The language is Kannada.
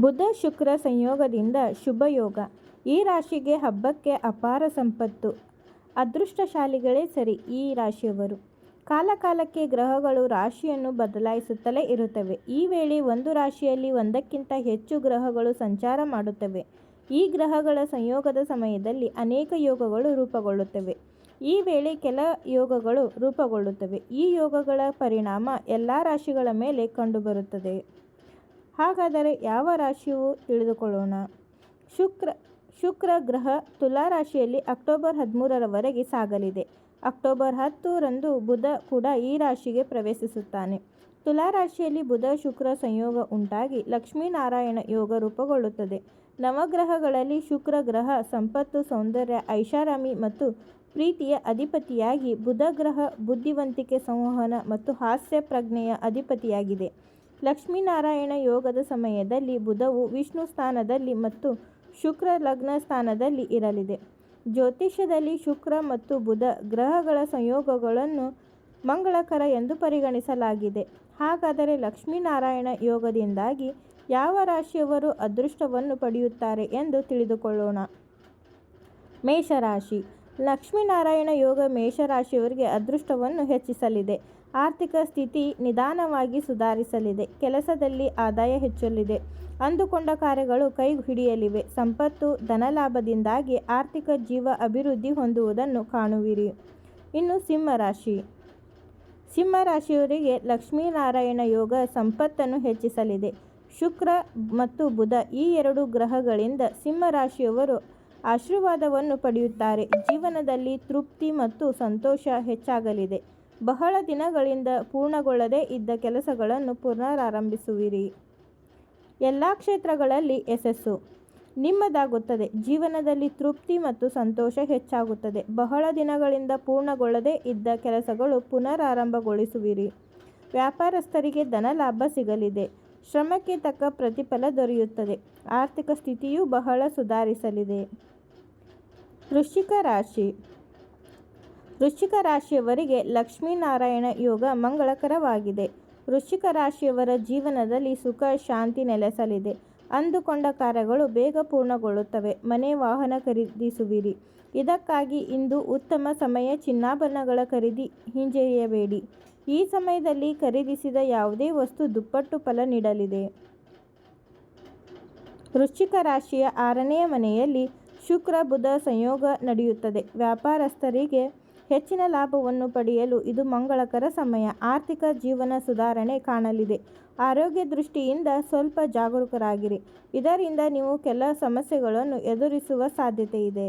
ಬುಧ ಶುಕ್ರ ಸಂಯೋಗದಿಂದ ಶುಭಯೋಗ. ಈ ರಾಶಿಗೆ ಹಬ್ಬಕ್ಕೆ ಅಪಾರ ಸಂಪತ್ತು. ಅದೃಷ್ಟಶಾಲಿಗಳೇ ಸರಿ ಈ ರಾಶಿಯವರು. ಕಾಲಕಾಲಕ್ಕೆ ಗ್ರಹಗಳು ರಾಶಿಯನ್ನು ಬದಲಾಯಿಸುತ್ತಲೇ ಇರುತ್ತವೆ. ಈ ವೇಳೆ ಒಂದು ರಾಶಿಯಲ್ಲಿ ಒಂದಕ್ಕಿಂತ ಹೆಚ್ಚು ಗ್ರಹಗಳು ಸಂಚಾರ ಮಾಡುತ್ತವೆ. ಈ ಗ್ರಹಗಳ ಸಂಯೋಗದ ಸಮಯದಲ್ಲಿ ಅನೇಕ ಯೋಗಗಳು ರೂಪುಗೊಳ್ಳುತ್ತವೆ. ಈ ವೇಳೆ ಕೆಲ ಯೋಗಗಳು ರೂಪುಗೊಳ್ಳುತ್ತವೆ. ಈ ಯೋಗಗಳ ಪರಿಣಾಮ ಎಲ್ಲ ರಾಶಿಗಳ ಮೇಲೆ ಕಂಡುಬರುತ್ತದೆ. ಹಾಗಾದರೆ ಯಾವ ರಾಶಿಯು ತಿಳಿದುಕೊಳ್ಳೋಣ? ಶುಕ್ರ ಶುಕ್ರ ಗ್ರಹ ತುಲಾ ರಾಶಿಯಲ್ಲಿ ಅಕ್ಟೋಬರ್ ಹದಿಮೂರರವರೆಗೆ ಸಾಗಲಿದೆ. ಅಕ್ಟೋಬರ್ ಹತ್ತರಂದು ಬುಧ ಕೂಡ ಈ ರಾಶಿಗೆ ಪ್ರವೇಶಿಸುತ್ತಾನೆ. ತುಲಾ ರಾಶಿಯಲ್ಲಿ ಬುಧ, ಶುಕ್ರ ಸಂಯೋಗ ಉಂಟಾಗಿ ಲಕ್ಷ್ಮೀನಾರಾಯಣ ಯೋಗ ರೂಪುಗೊಳ್ಳುತ್ತದೆ. ನವಗ್ರಹಗಳಲ್ಲಿ ಶುಕ್ರ ಗ್ರಹ ಸಂಪತ್ತು, ಸೌಂದರ್ಯ, ಐಷಾರಾಮಿ ಮತ್ತು ಪ್ರೀತಿಯ ಅಧಿಪತಿಯಾಗಿ ಬುಧ ಗ್ರಹ ಬುದ್ಧಿವಂತಿಕೆ ಸಂವಹನ ಮತ್ತು ಹಾಸ್ಯ ಪ್ರಜ್ಞೆಯ ಅಧಿಪತಿಯಾಗಿದೆ. ಲಕ್ಷ್ಮೀನಾರಾಯಣ ಯೋಗದ ಸಮಯದಲ್ಲಿ ಬುಧವು ವಿಷ್ಣು ಸ್ಥಾನದಲ್ಲಿ ಮತ್ತು ಶುಕ್ರ ಲಗ್ನ ಸ್ಥಾನದಲ್ಲಿ ಇರಲಿದೆ. ಜ್ಯೋತಿಷ್ಯದಲ್ಲಿ ಶುಕ್ರ ಮತ್ತು ಬುಧ ಗ್ರಹಗಳ ಸಂಯೋಗಗಳನ್ನು ಮಂಗಳಕರ ಎಂದು ಪರಿಗಣಿಸಲಾಗಿದೆ. ಹಾಗಾದರೆ ಲಕ್ಷ್ಮೀನಾರಾಯಣ ಯೋಗದಿಂದಾಗಿ ಯಾವ ರಾಶಿಯವರು ಅದೃಷ್ಟವನ್ನು ಪಡೆಯುತ್ತಾರೆ ಎಂದು ತಿಳಿದುಕೊಳ್ಳೋಣ. ಮೇಷರಾಶಿ. ಲಕ್ಷ್ಮೀನಾರಾಯಣ ಯೋಗ ಮೇಷರಾಶಿಯವರಿಗೆ ಅದೃಷ್ಟವನ್ನು ಹೆಚ್ಚಿಸಲಿದೆ. ಆರ್ಥಿಕ ಸ್ಥಿತಿ ನಿಧಾನವಾಗಿ ಸುಧಾರಿಸಲಿದೆ. ಕೆಲಸದಲ್ಲಿ ಆದಾಯ ಹೆಚ್ಚಲಿದೆ. ಅಂದುಕೊಂಡ ಕಾರ್ಯಗಳು ಕೈ ಹಿಡಿಯಲಿವೆ ಸಂಪತ್ತು ಧನಲಾಭದಿಂದಾಗಿ ಆರ್ಥಿಕ ಜೀವ ಅಭಿವೃದ್ಧಿ ಹೊಂದುವುದನ್ನು ಕಾಣುವಿರಿ. ಇನ್ನು ಸಿಂಹರಾಶಿ ಸಿಂಹರಾಶಿಯವರಿಗೆ ಲಕ್ಷ್ಮೀನಾರಾಯಣ ಯೋಗ ಸಂಪತ್ತನ್ನು ಹೆಚ್ಚಿಸಲಿದೆ. ಶುಕ್ರ ಮತ್ತು ಬುಧ ಈ ಎರಡು ಗ್ರಹಗಳಿಂದ ಸಿಂಹರಾಶಿಯವರು ಆಶೀರ್ವಾದವನ್ನು ಪಡೆಯುತ್ತಾರೆ. ಜೀವನದಲ್ಲಿ ತೃಪ್ತಿ ಮತ್ತು ಸಂತೋಷ ಹೆಚ್ಚಾಗಲಿದೆ. ಬಹಳ ದಿನಗಳಿಂದ ಪೂರ್ಣಗೊಳ್ಳದೇ ಇದ್ದ ಕೆಲಸಗಳನ್ನು ಪುನರಾರಂಭಿಸುವಿರಿ. ಎಲ್ಲ ಕ್ಷೇತ್ರಗಳಲ್ಲಿ ಯಶಸ್ಸು. ನಿಮ್ಮದಾಗುತ್ತದೆ. ಜೀವನದಲ್ಲಿ ತೃಪ್ತಿ ಮತ್ತು ಸಂತೋಷ ಹೆಚ್ಚಾಗುತ್ತದೆ. ಬಹಳ ದಿನಗಳಿಂದ ಪೂರ್ಣಗೊಳ್ಳದೇ ಇದ್ದ ಕೆಲಸಗಳು ಪುನರಾರಂಭಗೊಳಿಸುವಿರಿ. ವ್ಯಾಪಾರಸ್ಥರಿಗೆ ಧನಲಾಭ ಸಿಗಲಿದೆ. ಶ್ರಮಕ್ಕೆ ತಕ್ಕ ಪ್ರತಿಫಲ ದೊರೆಯುತ್ತದೆ. ಆರ್ಥಿಕ ಸ್ಥಿತಿಯೂ ಬಹಳ ಸುಧಾರಿಸಲಿದೆ. ವೃಶ್ಚಿಕ ರಾಶಿ. ವೃಶ್ಚಿಕ ರಾಶಿಯವರಿಗೆ ಲಕ್ಷ್ಮೀನಾರಾಯಣ ಯೋಗ ಮಂಗಳಕರವಾಗಿದೆ. ವೃಶ್ಚಿಕ ರಾಶಿಯವರ ಜೀವನದಲ್ಲಿ ಸುಖ, ಶಾಂತಿ ನೆಲೆಸಲಿದೆ. ಅಂದುಕೊಂಡ ಕಾರ್ಯಗಳು ಬೇಗ ಪೂರ್ಣಗೊಳ್ಳುತ್ತವೆ. ಮನೆ, ವಾಹನ ಖರೀದಿಸುವಿರಿ. ಇದಕ್ಕಾಗಿ ಇಂದು ಉತ್ತಮ ಸಮಯ ಚಿನ್ನಾಭರಣಗಳ ಖರೀದಿ ಹಿಂಜರಿಯಬೇಡಿ. ಈ ಸಮಯದಲ್ಲಿ ಖರೀದಿಸಿದ ಯಾವುದೇ ವಸ್ತು ದುಪ್ಪಟ್ಟು ಫಲ ನೀಡಲಿದೆ. ವೃಶ್ಚಿಕ ರಾಶಿಯ ಆರನೆಯ ಮನೆಯಲ್ಲಿ ಶುಕ್ರ, ಬುಧ ಸಂಯೋಗ ನಡೆಯುತ್ತದೆ. ವ್ಯಾಪಾರಸ್ಥರಿಗೆ ಹೆಚ್ಚಿನ ಲಾಭವನ್ನು ಪಡೆಯಲು ಇದು ಮಂಗಳಕರ ಸಮಯ. ಆರ್ಥಿಕ ಜೀವನ ಸುಧಾರಣೆ ಕಾಣಲಿದೆ. ಆರೋಗ್ಯ ದೃಷ್ಟಿಯಿಂದ ಸ್ವಲ್ಪ ಜಾಗರೂಕರಾಗಿರಿ. ಇದರಿಂದ ನೀವು ಕೆಲ ಸಮಸ್ಯೆಗಳನ್ನು ಎದುರಿಸುವ ಸಾಧ್ಯತೆ ಇದೆ